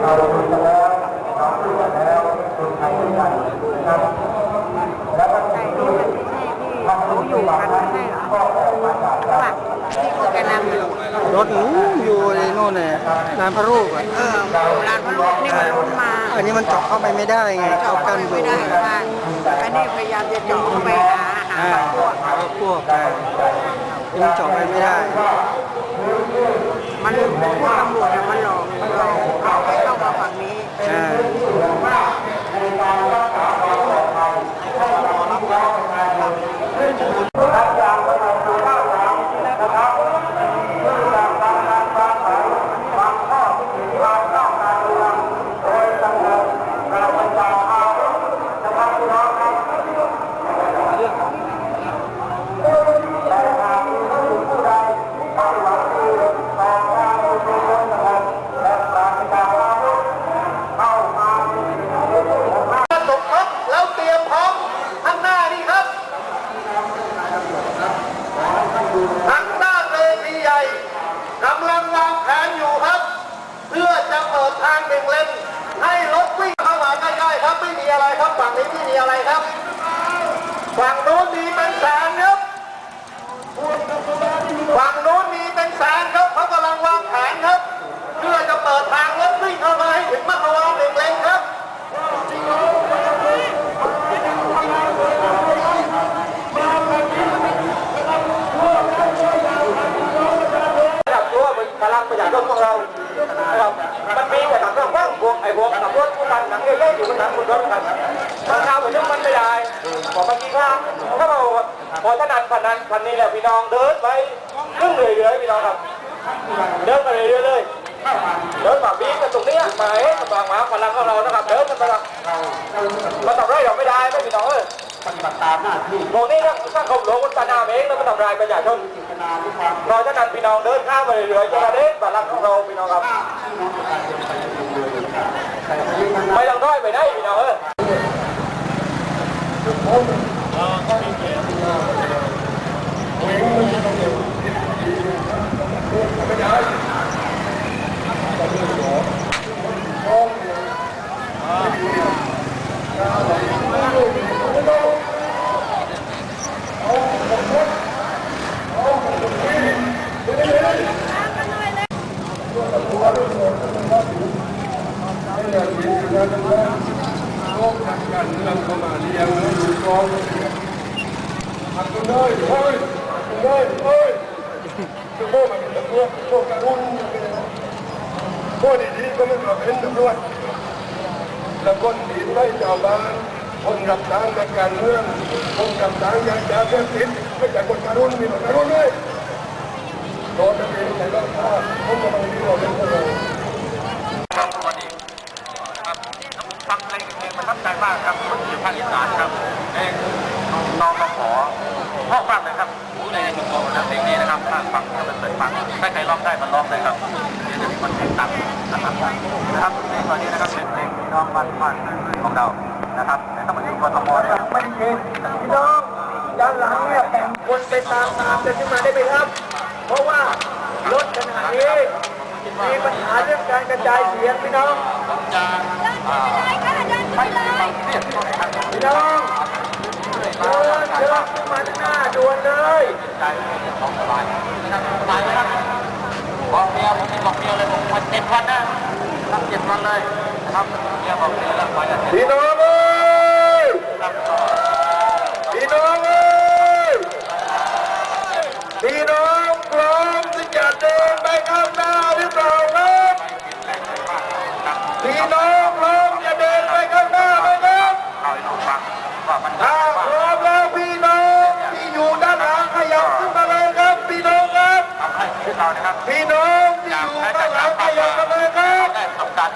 เราคุยกันแล้วเราคุยกันแล้วคนไทยด้วยกันนะครับแล้วก็ใช่นี่มันไม่ใช่ที่เขาอยู่กันไม่ใช่เหรอก็ออกมาจากใช่ป่ะที่เขากำลังอยู่รถหนูอยู่ในโน่นเนี่ยลานพระรูปอะเออร้านพระลูกนี่มันล้นมา อันนี้มันเจาะเข้าไปไม่ได้ไงเจาะเขาเข้ากันไปอยู่ไม่ได้ค่ะอันนี้พยายามจะเจาะเข้าไปหาหาอ่าพวกหาพวกไปอันนี้เจาะไปไม่ได้ มันพวกตำรวจอะมันหลอก ครับไม่มีอะไรครับฝั่งนี้ไม่มีอะไรครับ ฝั่งโน้นมีเป็นแสนครับฝั่งโน้นมีเป็นแสนครับเขากำลังวางแผนครับ เพื่อจะเปิดทางรถวิ่งเข้ามาให้ถึงมักกะวานหนึ่งเลนครับ จับตัวเป็นพลังประหยัดรถของเรานะครับมันมีแต่ถังเครื่องว่างพวกไอ้พวกขับรถพวกมันหนังเยอะ ๆอยู่บนหนังบรางคาวผมยังมันไม่ได้บอกบางทีว่าถ้าเราพอถนัดพันนั้นพันนี้แหละพี่น้องเดินไปครึ่งเรื่อยๆพี่น้องครับ เดินไปเรื่อยๆเลยเดินมาบีกันตรงนี้มาเอ๊ะบางหมาพลังของเรานะครับ เดินกันไปละมันทำไรเราไม่ได้ไม่พี่น้องเอ้ยปฏิบัติตามหน้าที่ตรงนี้นะถ้าเขาหลวงมันปานาเองแล้วมันทำลายประชาชนรอเท่านั้นพี่น้องเดินข้ามไปเรื่อยๆจะมาเด็พลังของเราพี่น้องครับ ไม่ต้องด้อยไปไหนพี่น้องเอ้ยพวกนี้ก็ไม่มาเป็นตำรวจแล้วคนที่ไม่ชาวบ้านคนกับทางนักการเมืองคนกับทางยาเสพติดไม่ใช่คนการุณมีคนการุณเลยโดนจะเป็นในรอบข้าผมกำลังมีเราเป็นคนเรา ครับสวัสดีครับฟังเพลงเพลงประทับใจ มากครับคนอยู่ภาคอีสานครับเพลงน้องมาขอพ่อฟังเลยครับรู้ในมุมมองนะเพลงนี้นะครับถ้าฟังถ้าเป็นเปิดฟังถ้าใครร้องได้มันร้องเลยครับเดี๋ยวจะมีคนเพลงตังนะครับนะครับเพลงตอนนี้นะครับเป็นเพลงน้องบ้านบ้านของเรานะครับแต่ถ้ามันอยู่กทมเนี่ยไม่ได้ยินพี่น้องด้านหลังเนี่ยแต่งคนไปตามตามกันขึ้นมาได้ไหมครับ เพราะว่ารถขนาดนี้มีปัญหาเรื่องการกระจายเสียงพี่น้อง พี่น้องเดินเดินขึ้นมาข้างหน้าด่วนเลยใจของสบายสบายไหมครับบอกเมียผมเป็นบอกเมียเลยผมวันเจ็ดวันนะทำเจ็ดวันเลยนะครับเมียบอกเมียแล้ววันจะเจ็ดพี่น้องเอ้ยพี่น้องเอ้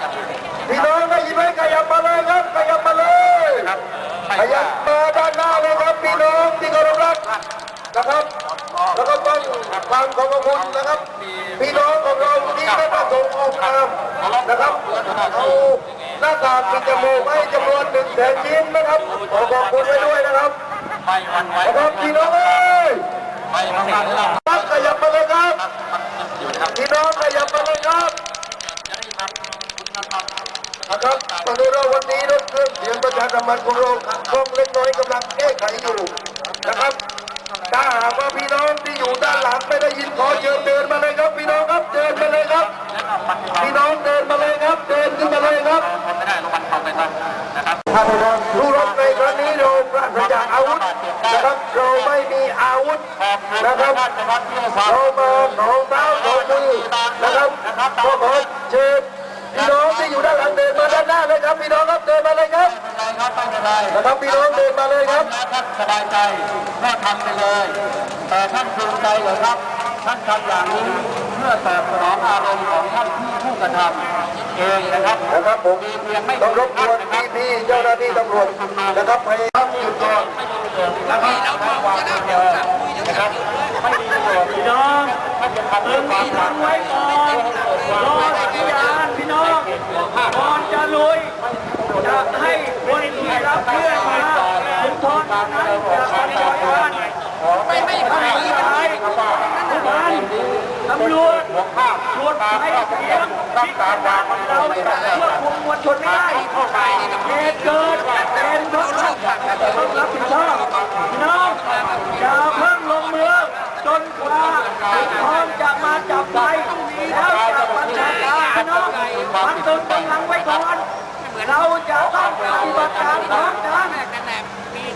การณ์อย่างนี้พี่น้องได้ยินไหมขยับมาเลยครับขยับมาเลยครับไม่ขยัว่าบมาด้านหน้าเลยครับพี่น้องที่เคารพรักนะครับแล้วก็ต้องความขอบคุณนะครับพี่น้องของเราที่ได้ประสงค์ออกนามนะครับเอาหน้ากากปิดจมูกให้จำนวนหนึ่งแสนชิ้นนะครับขอขอบคุณไว้ด้วยนะครับไม่หวันไหวนะครับพี่น้องเอ้ย งเล็กน้อยกำลังแก้ไขอยู่นะครับ ถ้าหากว่าพี่น้องที่อยู่ด้านหลังไม่ได้ยินขอเชิญเดินมาเลยครับพี่น้องครับเดินมาเลยครับ พี่น้องเดินมาเลยครับเดินขึ้นมาเลยครับรู้รบในครั้งนี้เราปราศจากอาวุธนะครับเราไม่มีอาวุธนะครับเรามาสองเท้าสองมือนะครับก็ขอเชิญพี่น้องที่อยู่ด้านหลังเดินมาด้านหน้าเลยครับพี่น้องครับเดินมาเลยครับ นะครับพี่น้องเดินมาเลยครับท่านสบายใจก็ทำไปเลยแต่ท่านภูมิใจเหรอครับ ท่านทำอย่างนี้เพื่อตอบสนองอารมณ์ของท่านที่ผู้กระทำเองนะครับนะครับผมมีเพียงไม่ต้องรบกวนพี่พี่ๆเจ้าหน้าที่ตำรวจนะครับพยายามหยุดก่อนนะครับนะครับไม่มีประโยชน์พี่น้องท่านจะทำเรื่องความหวังไว้ก่อนรอสัญญาณพี่น้องก่อนจะลุยจะให้คนที่รับเรื่องมาถึงทอนนั้นจะปฏิบัติการไม่ไม่ทำอะไรทุกวันตำรวจต รวจใช้เสียงตั้งตามวางเราควบคุมมวลชนไม่ได้เหตุเกิดเป็นเพราะท่านต้องรับผิดชอบพี่น้องอย่าเพิ่งลงมือจนกว่าพร้อมจะมาจับไปแล้วจับบัญชาการพี่น้องมันตึงกำลังไว้ก่อนเราจะต้องปฏิบัติการพร้อมกัน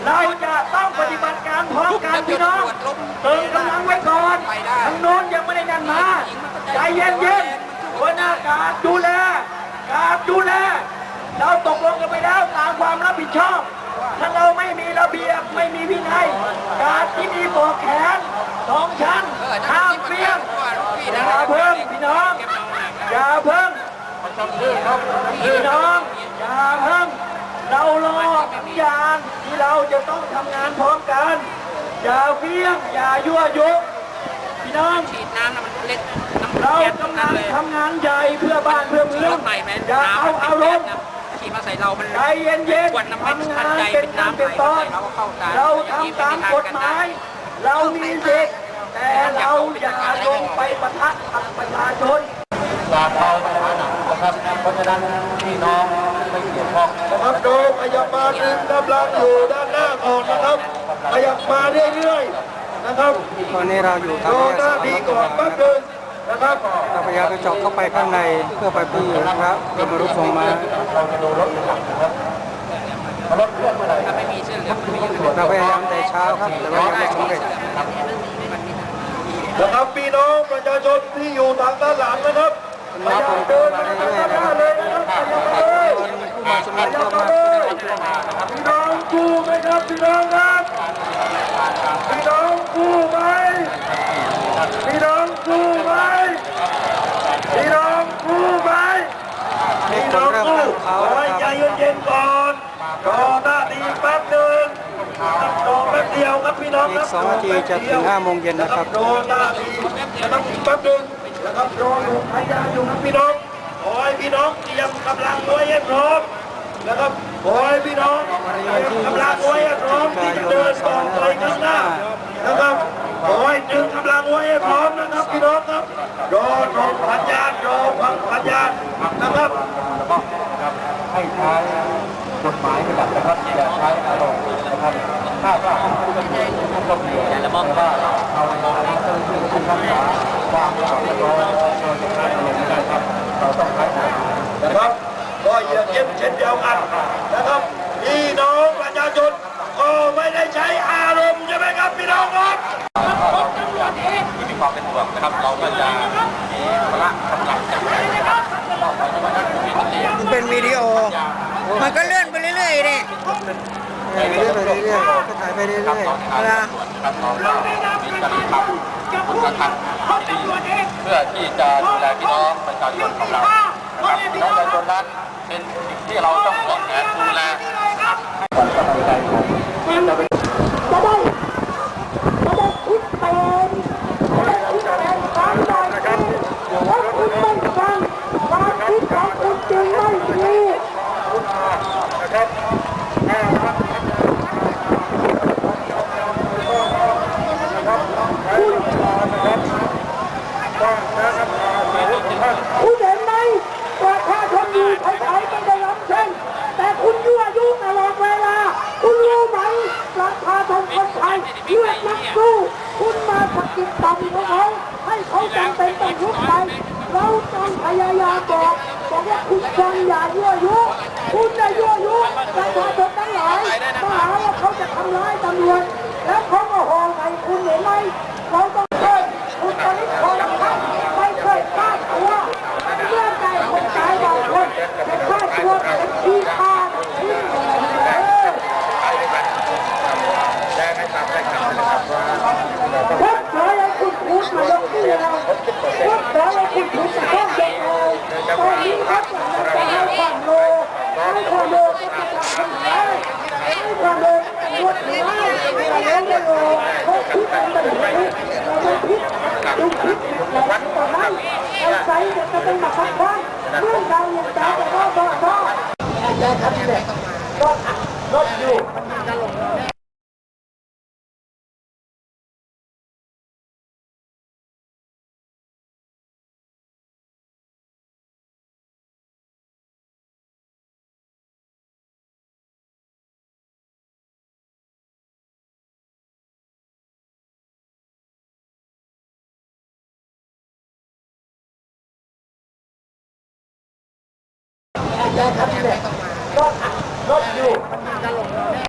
เราจะต้องปฏิบัติการพร้อมกันพี่น้องเตึงกำลังไว้ก่อนทางโน้นยังไม่ได้ดันมา ใจเย็นๆหัวหน้าการดูแลการดูแล เราตกลงกันไปแล้วตามความรับผิดชอบ ถ้าเราไม่มีระเบียบไม่มีวินัยการที่มีปอกแขนสองชั้นห้ามเปี้ยงอย่าเพิ่งพี่น้องอย่าเพิ่งพี่น้องอย่าเพิ่งเรารอสัญญาณที่เราจะต้องทำงานพร้อมกัน อย่าเฟี้ยง อย่ายั่วยุพี่น้องฉีดน้ำนะมันเล็ดน้ำ เราแก๊สกำนั้ลันงเลยทำงานใหญ่เพื่อบ้านเพื่อเมืรองถใหม่ไหมอย่าเอาน้ำอารมณ์ฉีดมาใส่เรา มันใจเย็นขวดน้ำๆไม่ทำทังานนใจเป็เป็นนขั้นน้ำเป็นใส่ตอนเราก็เข้าตาเราทำตามกฎหมาย เรามีสิทธิ์แต่เราอย่าลงไปปะทะกับประชาชนบาดเบาปัญหาหนักนะครับเพราะฉะนั้นพี่น้องไม่เกี่ยวข้องนะครับโดยขยับมาดึงกำลังอยู่ด้านหน้าก่อนนะครับขยับมาเรื่อยๆนะครับตอนนี้เราอยู่ทางโดแยหน้ากสที่อนก่อนแป๊บนึงนะครับ เราพยายามจะเจาะเข้าไปข้างในเพื่อไปพี่พระบรมรูปทรงม้าเราจะดูรถหลังนะครับรถเคลื่อนเมื่อไหร่ถ้าไม่มีเส้นเหลืองไม่มีเราพยายามแต่เช้าครับแต่ว่ายังไม่สำเร็จนะครับพี่น้องประชาชนที่อยู่ทางด้านหลังนะครับพยายามเดินมาทางด้านหน้าเลยนะครับขยับมาเลยผู้มาชุมนุมเพิ่มมากขึ้นพี่น้องกู้ไหมครับพี่น้องครับพี่น้องกู้ไหมพี่น้องกู้ไหมพี่น้องกู้ไหม นี่ พี่ ค น้ น อง เริ่มกู้ตั้งเขาขอแล้วให้คใจรับเย็นๆก่อนรอหน้าดีแป๊บหนึ่งรอแป๊บเดียวครับพี่น้องอีครักบสองนาทีจะถึงห้าโมงเย็นนะครับรอหน้าดีนะครับแป๊บหนึงนะครับรออยู่พยายามอยู่ครับพี่น้องขอให้พี่น้องเตรียมกำลังไว้ให้พร้อมนะครับขอให้พี่น้องเตรียมกำลังไว้ให้พร้อมที่จะเดินต่อไปข้างหน้านะครับขอให้ดึงกำลังไว้ให้พร้อมนะครับพี่น้องครับรอรอสัญญาณรอฟังสัญญาณนะครับ ให้ใช้กฎหมายเป็นหลักนะครับอย่าใช้อารมณ์นะครับถ้าว่าคุณจะมีคุณต้องมีแต่ละมองว่าเอาเอาเอาเจ้าหน้าที่คุณรักษา ความสงบเรียบร้อยเราต้องใช้อารมณ์ได้ครับเราต้องใช้อารมณ์นะครับก็เยือกเย็นเช่นเดียวกันนะครับพี่น้องประชาชนก็ไม่ได้ใช้อารมณ์ใช่ไหมครับพี่น้องครับที่มีความเป็นห่วงนะครับ เราก็จะมีพละกำลังจากไหนนะครับมอบหมายให้ท่านผู้มีหน้าที่มันเป็นวิดีโอ มันก็เลื่อนไปเรื่อยๆนี่เรื่อยๆไปเรื่อยๆก็ถ่ายไปเรื่อยเวลาครับเราก็มีจริยธรรมคุณธรรมที่ดี เพื่อที่จะดูแลพี่น้องประชาชนของเรานะครับพี่น้องประชาชนนั้นเป็นสิ่งที่เราต้องวางแหนดูแลความสบายใจของคุณเห็นมประชาชนอยู่ ใครๆไม่ได้รับเช่น แต่คุณยั่วยุตลอดเวลา คุณรู้ไหมประ ชาชนคนไทยเลือกนักสู้คุณมาสะกิดต่ำของเขาให้เขาจำเป็นต้องยุบไปเราต้องพยายามบอกบอกว่าคุณฟังอย่ายั่วยุคุณจะยั่วยุประชาชนทั้งหลายมาหาว่าเขาจะทำร้ายตำรวจแล้วเขาก็ห่อใส่คุณเห็นไหมเราต้องเชิญคุณตอนนี้คนท่านไม่เคยฆ่าตัวเมื่อใจคนตายบางคนจะฆ่าตัวเป็นขี้ฆ่าทิ้งเออ พบขอให้คุณพูดมายกที่เราพบขอให้คุณพูดจะต้องยกเราตอนนี้ครับเราจะให้ความโลให้ความโลก็จะทำคนร้ายให้ความ โลตรวจารือไได้ครับพี่เรายังจะจะบ้าบ้าบ้าอาจารย์ทำแบบร